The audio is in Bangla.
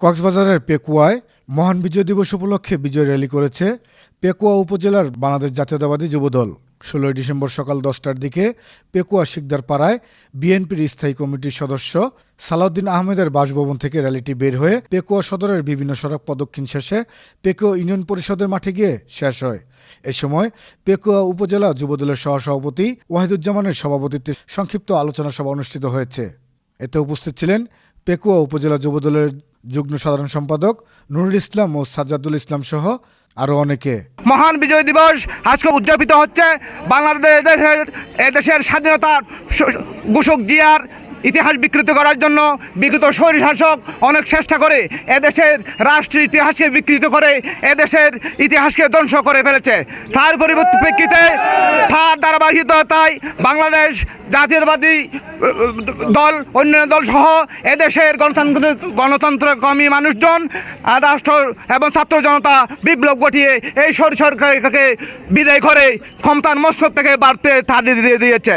কক্সবাজারের পেকুয়ায় মহান বিজয় দিবস উপলক্ষে বিজয় র্যালি করেছে পেকুয়া উপজেলার বাংলাদেশ জাতীয়তাবাদী যুবদল। ষোলোই ডিসেম্বর সকাল দশটার দিকে পেকুয়া শিকদার পাড়ায় বিএনপির স্থায়ী কমিটির সদস্য সালাউদ্দিন আহমেদের বাসভবন থেকে র্যালিটি বের হয়ে পেকুয়া সদরের বিভিন্ন সড়ক প্রদক্ষিণ শেষে পেকুয়া ইউনিয়ন পরিষদের মাঠে গিয়ে শেষ হয়। এ সময় পেকুয়া উপজেলা যুবদলের সহসভাপতি ওয়াহিদুজ্জামানের সভাপতিত্বে সংক্ষিপ্ত আলোচনা সভা অনুষ্ঠিত হয়েছে। এতে উপস্থিত ছিলেন পেকুয়া উপজেলা যুবদলের যুগ্ম সাধারণ সম্পাদক নুরুল ইসলাম ও সাজ্জাদুল ইসলাম সহ আরও অনেকে। মহান বিজয় দিবস আজকে উদযাপিত হচ্ছে। বাংলাদেশের এদেশের স্বাধীনতার ঘোষক জিয়ার ইতিহাস বিকৃত করার জন্য বিগত স্বৈর শাসক অনেক চেষ্টা করে এদেশের রাষ্ট্রের ইতিহাসকে বিকৃত করে এদেশের ইতিহাসকে ধ্বংস করে ফেলেছে। তার পরিপ্রেক্ষিতে তার ধারাবাহিকতায় বাংলাদেশ জাতীয়তাবাদী দল, অন্যান্য দল সহ এদেশের গণতন্ত্র গণতন্ত্রকামী মানুষজন রাষ্ট্র এবং ছাত্র জনতা বিপ্লব ঘটিয়ে এই সর সরকারকে বিদায় করে ক্ষমতার মস্তক থেকে বাড়তে তাড়িয়ে দিয়ে দিয়েছে।